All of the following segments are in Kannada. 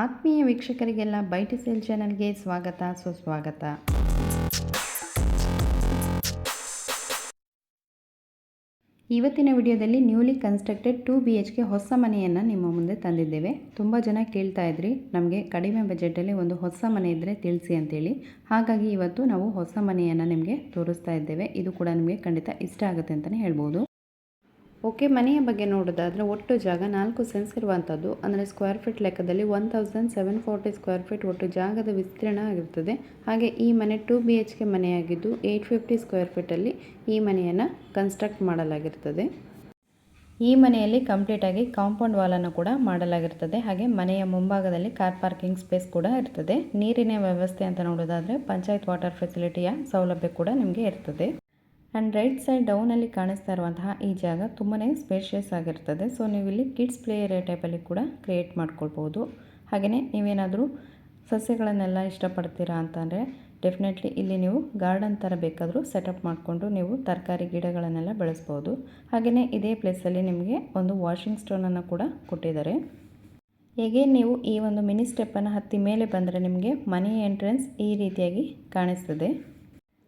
ಆತ್ಮೀಯ ವೀಕ್ಷಕರಿಗೆಲ್ಲ ಬೈಟಿ ಸೇಲ್ ಚಾನಲ್ಗೆ ಸ್ವಾಗತ, ಸುಸ್ವಾಗತ. ಇವತ್ತಿನ ವಿಡಿಯೋದಲ್ಲಿ newly constructed two B H K ಹೊಸ ಮನೆಯನ್ನು ನಿಮ್ಮ ಮುಂದೆ ತಂದಿದ್ದೇವೆ. ತುಂಬ ಜನ ಕೇಳ್ತಾ ಇದ್ರಿ, ನಮಗೆ ಕಡಿಮೆ ಬಜೆಟಲ್ಲಿ ಒಂದು ಹೊಸ ಮನೆ ಇದ್ದರೆ ತಿಳಿಸಿ ಅಂತೇಳಿ. ಹಾಗಾಗಿ ಇವತ್ತು ನಾವು ಹೊಸ ಮನೆಯನ್ನು ನಿಮಗೆ ತೋರಿಸ್ತಾ ಇದ್ದೇವೆ. ಇದು ಕೂಡ ನಿಮಗೆ ಖಂಡಿತ ಇಷ್ಟ ಆಗುತ್ತೆ ಅಂತಲೇ ಹೇಳ್ಬೋದು. ಓಕೆ, ಮನೆಯ ಬಗ್ಗೆ ನೋಡೋದಾದರೆ ಒಟ್ಟು ಜಾಗ ನಾಲ್ಕು ಸೆನ್ಸ್ ಇರುವಂಥದ್ದು. ಅಂದರೆ ಸ್ಕ್ವೇರ್ ಫೀಟ್ ಲೆಕ್ಕದಲ್ಲಿ one thousand seven forty square feet ಒಟ್ಟು ಜಾಗದ ವಿಸ್ತೀರ್ಣ ಆಗಿರ್ತದೆ. ಹಾಗೆ ಈ ಮನೆ ಟು ಬಿ ಎಚ್ ಕೆ ಮನೆಯಾಗಿದ್ದು ಏಯ್ಟ್ ಫಿಫ್ಟಿ ಸ್ಕ್ವೇರ್ ಫೀಟಲ್ಲಿ ಈ ಮನೆಯನ್ನು ಕನ್ಸ್ಟ್ರಕ್ಟ್ ಮಾಡಲಾಗಿರ್ತದೆ. ಈ ಮನೆಯಲ್ಲಿ ಕಂಪ್ಲೀಟಾಗಿ ಕಾಂಪೌಂಡ್ ವಾಲನ್ನು ಕೂಡ ಮಾಡಲಾಗಿರ್ತದೆ. ಹಾಗೆ ಮನೆಯ ಮುಂಭಾಗದಲ್ಲಿ ಕಾರ್ ಪಾರ್ಕಿಂಗ್ ಸ್ಪೇಸ್ ಕೂಡ ಇರ್ತದೆ. ನೀರಿನ ವ್ಯವಸ್ಥೆ ಅಂತ ನೋಡೋದಾದರೆ ಪಂಚಾಯತ್ ವಾಟರ್ ಫೆಸಿಲಿಟಿಯ ಸೌಲಭ್ಯ ಕೂಡ ನಿಮಗೆ ಇರ್ತದೆ. ಆ್ಯಂಡ್ ರೈಟ್ ಸೈಡ್ ಡೌನಲ್ಲಿ ಕಾಣಿಸ್ತಾ ಇರುವಂತಹ ಈ ಜಾಗ ತುಂಬಾ ಸ್ಪೇಷಿಯಸ್ ಆಗಿರ್ತದೆ. ಸೊ ನೀವು ಇಲ್ಲಿ ಕಿಡ್ಸ್ ಪ್ಲೇ ಏರಿಯಾ ಟೈಪಲ್ಲಿ ಕೂಡ ಕ್ರಿಯೇಟ್ ಮಾಡ್ಕೊಳ್ಬೋದು ಹಾಗೆಯೇ ನೀವೇನಾದರೂ ಸಸ್ಯಗಳನ್ನೆಲ್ಲ ಇಷ್ಟಪಡ್ತೀರಾ ಅಂತಂದರೆ ಡೆಫಿನೆಟ್ಲಿ ಇಲ್ಲಿ ನೀವು ಗಾರ್ಡನ್ ಥರ ಬೇಕಾದರೂ ಸೆಟಪ್ ಮಾಡಿಕೊಂಡು ನೀವು ತರಕಾರಿ ಗಿಡಗಳನ್ನೆಲ್ಲ ಬೆಳೆಸ್ಬೋದು ಹಾಗೆಯೇ ಇದೇ ಪ್ಲೇಸಲ್ಲಿ ನಿಮಗೆ ಒಂದು ವಾಷಿಂಗ್ ಸ್ಟೋನನ್ನು ಕೂಡ ಕೊಟ್ಟಿದ್ದಾರೆ. ಹೇಗೆ ನೀವು ಈ ಒಂದು ಮಿನಿ ಸ್ಟೆಪ್ಪನ್ನು ಹತ್ತಿ ಮೇಲೆ ಬಂದರೆ ನಿಮಗೆ ಮನಿ ಎಂಟ್ರೆನ್ಸ್ ಈ ರೀತಿಯಾಗಿ ಕಾಣಿಸ್ತದೆ.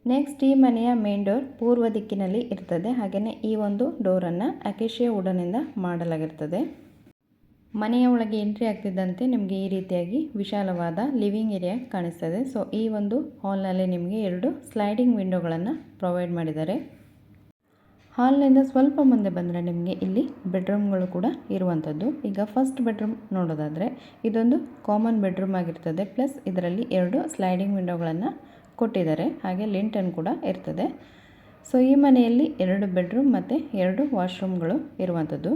ನೆಕ್ಸ್ಟ್ ಈ ಮನೆಯ ಮೇನ್ ಡೋರ್ ಪೂರ್ವ ದಿಕ್ಕಿನಲ್ಲಿ ಇರ್ತದೆ. ಹಾಗೆಯೇ ಈ ಒಂದು ಡೋರನ್ನು ಅಕೇಶಿಯ ವುಡನಿಂದ ಮಾಡಲಾಗಿರ್ತದೆ. ಮನೆಯ ಒಳಗೆ ಎಂಟ್ರಿ ಆಗ್ತಿದ್ದಂತೆ ನಿಮಗೆ ಈ ರೀತಿಯಾಗಿ ವಿಶಾಲವಾದ ಲಿವಿಂಗ್ ಏರಿಯಾ ಕಾಣಿಸ್ತದೆ. ಸೊ ಈ ಒಂದು ಹಾಲ್ನಲ್ಲಿ ನಿಮಗೆ ಎರಡು ಸ್ಲೈಡಿಂಗ್ ವಿಂಡೋಗಳನ್ನು ಪ್ರೊವೈಡ್ ಮಾಡಿದ್ದಾರೆ. ಹಾಲ್ನಿಂದ ಸ್ವಲ್ಪ ಮುಂದೆ ಬಂದರೆ ನಿಮಗೆ ಇಲ್ಲಿ ಬೆಡ್ರೂಮ್ಗಳು ಕೂಡ ಇರುವಂಥದ್ದು ಈಗ ಫಸ್ಟ್ ಬೆಡ್ರೂಮ್ ನೋಡೋದಾದರೆ ಇದೊಂದು ಕಾಮನ್ ಬೆಡ್ರೂಮ್ ಆಗಿರ್ತದೆ. ಪ್ಲಸ್ ಇದರಲ್ಲಿ ಎರಡು ಸ್ಲೈಡಿಂಗ್ ವಿಂಡೋಗಳನ್ನು ಕೊಟ್ಟಿದ್ದಾರೆ, ಹಾಗೆ ಲಿಂಟನ್ ಕೂಡ ಇರ್ತದೆ. ಸೊ, ಈ ಮನೆಯಲ್ಲಿ ಎರಡು ಬೆಡ್ರೂಮ್ ಮತ್ತು ಎರಡು ವಾಶ್ರೂಮ್ಗಳು ಇರುವಂಥದ್ದು.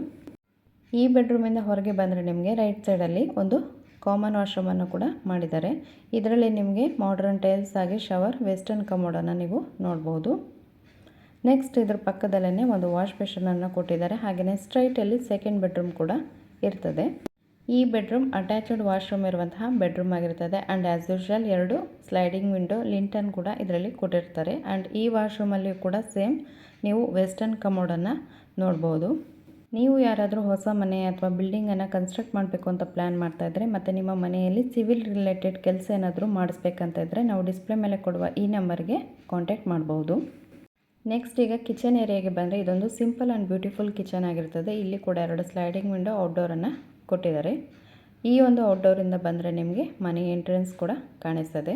ಈ ಬೆಡ್ರೂಮಿಂದ ಹೊರಗೆ ಬಂದರೆ ನಿಮಗೆ ರೈಟ್ ಸೈಡಲ್ಲಿ ಒಂದು ಕಾಮನ್ ವಾಶ್ರೂಮನ್ನು ಕೂಡ ಮಾಡಿದ್ದಾರೆ. ಇದರಲ್ಲಿ ನಿಮಗೆ ಮಾಡ್ರನ್ ಟೈಲ್ಸ್ ಹಾಗೆ ಶವರ್, ವೆಸ್ಟರ್ನ್ ಕಮೋಡನ್ನು ನೀವು ನೋಡ್ಬೋದು. ನೆಕ್ಸ್ಟ್ ಇದ್ರ ಪಕ್ಕದಲ್ಲೇ ಒಂದು ವಾಶ್ ಬೇಷನನ್ನು ಕೊಟ್ಟಿದ್ದಾರೆ. ಹಾಗೆಯೇ ಸ್ಟ್ರೈಟಲ್ಲಿ ಸೆಕೆಂಡ್ ಬೆಡ್ರೂಮ್ ಕೂಡ ಇರ್ತದೆ. ಈ ಬೆಡ್ರೂಮ್ ಅಟ್ಯಾಚ್ಡ್ ವಾಶ್ರೂಮ್ ಇರುವಂತಹ ಬೆಡ್ರೂಮ್ ಆಗಿರ್ತದೆ. ಆ್ಯಂಡ್ ಆ್ಯಸ್ ಯೂಶ್ವಲ್ ಎರಡು ಸ್ಲೈಡಿಂಗ್ ವಿಂಡೋ ಲಿಂಟನ್ ಕೂಡ ಇದರಲ್ಲಿ ಕೊಟ್ಟಿರ್ತಾರೆ. ಆ್ಯಂಡ್ ಈ ವಾಶ್ರೂಮಲ್ಲಿಯೂ ಕೂಡ ಸೇಮ್ ನೀವು ವೆಸ್ಟರ್ನ್ ಕಮೋಡನ್ನು ನೋಡ್ಬೋದು. ನೀವು ಯಾರಾದರೂ ಹೊಸ ಮನೆ ಅಥವಾ ಬಿಲ್ಡಿಂಗನ್ನು ಕನ್ಸ್ಟ್ರಕ್ಟ್ ಮಾಡಬೇಕು ಅಂತ ಪ್ಲ್ಯಾನ್ ಮಾಡ್ತಾ ಇದ್ದರೆ ಮತ್ತು ನಿಮ್ಮ ಮನೆಯಲ್ಲಿ ಸಿವಿಲ್ ರಿಲೇಟೆಡ್ ಕೆಲಸ ಏನಾದರೂ ಮಾಡಿಸ್ಬೇಕಂತ ಇದ್ದರೆ ನಾವು ಡಿಸ್ಪ್ಲೇ ಮೇಲೆ ಕೊಡುವ ಈ ನಂಬರ್ಗೆ ಕಾಂಟ್ಯಾಕ್ಟ್ ಮಾಡ್ಬೋದು. ನೆಕ್ಸ್ಟ್ ಈಗ ಕಿಚನ್ ಏರಿಯಾಗೆ ಬಂದರೆ ಇದೊಂದು ಸಿಂಪಲ್ ಆ್ಯಂಡ್ ಬ್ಯೂಟಿಫುಲ್ ಕಿಚನ್ ಆಗಿರ್ತದೆ. ಇಲ್ಲಿ ಕೂಡ ಎರಡು ಸ್ಲೈಡಿಂಗ್ ವಿಂಡೋ ಔಟ್ಡೋರನ್ನು ಕೊಟ್ಟಿದ್ದಾರೆ. ಈ ಒಂದು ಔಟ್ಡೋರಿಂದ ಬಂದರೆ ನಿಮಗೆ ಮನೆ ಎಂಟ್ರೆನ್ಸ್ ಕೂಡ ಕಾಣಿಸ್ತದೆ.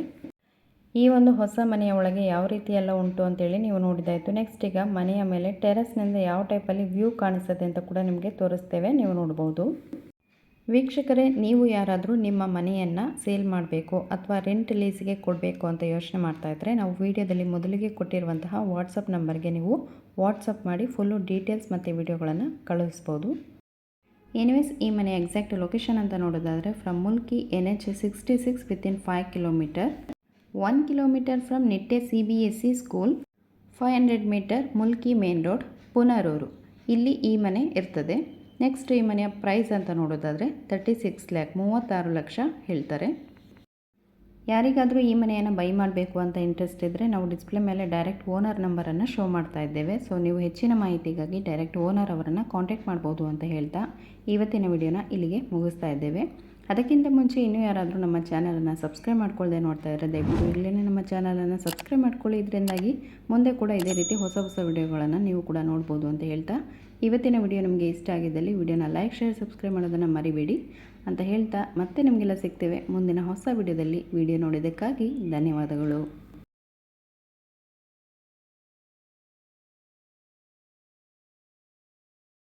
ಈ ಒಂದು ಹೊಸ ಮನೆಯ ಒಳಗೆ ಯಾವ ರೀತಿ ಎಲ್ಲ ಉಂಟು ಅಂತೇಳಿ ನೀವು ನೋಡಿದಾಯಿತು ನೆಕ್ಸ್ಟ್ ಈಗ ಮನೆಯ ಮೇಲೆ ಟೆರೆಸ್ನಿಂದ ಯಾವ ಟೈಪಲ್ಲಿ ವ್ಯೂ ಕಾಣಿಸ್ತದೆ ಅಂತ ಕೂಡ ನಿಮಗೆ ತೋರಿಸ್ತೇವೆ, ನೀವು ನೋಡ್ಬೋದು. ವೀಕ್ಷಕರೇ, ನೀವು ಯಾರಾದರೂ ನಿಮ್ಮ ಮನೆಯನ್ನು ಸೇಲ್ ಮಾಡಬೇಕು ಅಥವಾ ರೆಂಟ್ ಲೀಸ್ಗೆ ಕೊಡಬೇಕು ಅಂತ ಯೋಚನೆ ಮಾಡ್ತಾ ಇದ್ದರೆ ನಾವು ವಿಡಿಯೋದಲ್ಲಿ ಮೊದಲಿಗೆ ಕೊಟ್ಟಿರುವಂತಹ ವಾಟ್ಸಪ್ ನಂಬರ್ಗೆ ನೀವು ವಾಟ್ಸಪ್ ಮಾಡಿ ಫುಲ್ಲು ಡೀಟೇಲ್ಸ್ ಮತ್ತು ವಿಡಿಯೋಗಳನ್ನು ಕಳಿಸ್ಬೋದು ಎನಿವೇಸ್ ಈ ಮನೆ ಎಕ್ಸಾಕ್ಟ್ ಲೊಕೇಶನ್ ಅಂತ ನೋಡೋದಾದರೆ from Mulki N H sixty six within five kilometre one kilometre from Nitte C B S C school five hundred metre Mulki main road Punaroor ಇಲ್ಲಿ ಈ ಮನೆ ಇರ್ತದೆ. ನೆಕ್ಸ್ಟ್ ಈ ಮನೆಯ ಪ್ರೈಸ್ ಅಂತ ನೋಡೋದಾದರೆ ತರ್ಟಿ ಸಿಕ್ಸ್ ಲ್ಯಾಕ್ ಮೂವತ್ತಾರು ಲಕ್ಷ ಹೇಳ್ತಾರೆ. ಯಾರಿಗಾದರೂ ಈ ಮನೆಯನ್ನು ಬೈ ಮಾಡಬೇಕು ಅಂತ ಇಂಟ್ರೆಸ್ಟ್ ಇದ್ದರೆ ನಾವು ಡಿಸ್ಪ್ಲೇ ಮೇಲೆ ಡೈರೆಕ್ಟ್ ಓನರ್ ನಂಬರನ್ನು ಶೋ ಮಾಡ್ತಾ ಇದ್ದೇವೆ. ಸೊ ನೀವು ಹೆಚ್ಚಿನ ಮಾಹಿತಿಗಾಗಿ ಡೈರೆಕ್ಟ್ ಓನರ್ ಅವರನ್ನು ಕಾಂಟ್ಯಾಕ್ಟ್ ಮಾಡ್ಬೋದು ಅಂತ ಹೇಳ್ತಾ ಇವತ್ತಿನ ವಿಡಿಯೋನ ಇಲ್ಲಿಗೆ ಮುಗಿಸ್ತಾ ಇದ್ದೇವೆ. ಅದಕ್ಕಿಂತ ಮುಂಚೆ ಇನ್ನೂ ಯಾರಾದರೂ ನಮ್ಮ ಚಾನಲನ್ನು ಸಬ್ಸ್ಕ್ರೈಬ್ ಮಾಡ್ಕೊಳ್ಳದೆ ನೋಡ್ತಾ ಇರೋ ದಯವಿಟ್ಟು ಇಲ್ಲೇ ನಮ್ಮ ಚಾನಲನ್ನು ಸಬ್ಸ್ಕ್ರೈಬ್ ಮಾಡ್ಕೊಳ್ಳಿ. ಇದರಿಂದಾಗಿ ಮುಂದೆ ಕೂಡ ಇದೇ ರೀತಿ ಹೊಸ ಹೊಸ ವಿಡಿಯೋಗಳನ್ನು ನೀವು ಕೂಡ ನೋಡ್ಬೋದು ಅಂತ ಹೇಳ್ತಾ ಇವತ್ತಿನ ವಿಡಿಯೋ ನಿಮಗೆ ಇಷ್ಟ ಆಗಿದ್ದಲ್ಲಿ ವಿಡಿಯೋನ ಲೈಕ್, ಶೇರ್, ಸಬ್ಸ್ಕ್ರೈಬ್ ಮಾಡೋದನ್ನು ಮರಿಬೇಡಿ ಅಂತ ಹೇಳ್ತಾ ಮತ್ತೆ ನಿಮಗೆಲ್ಲ ಸಿಗ್ತೇವೆ ಮುಂದಿನ ಹೊಸ ವಿಡಿಯೋದಲ್ಲಿ ವಿಡಿಯೋ ನೋಡಿದ್ದಕ್ಕಾಗಿ ಧನ್ಯವಾದಗಳು.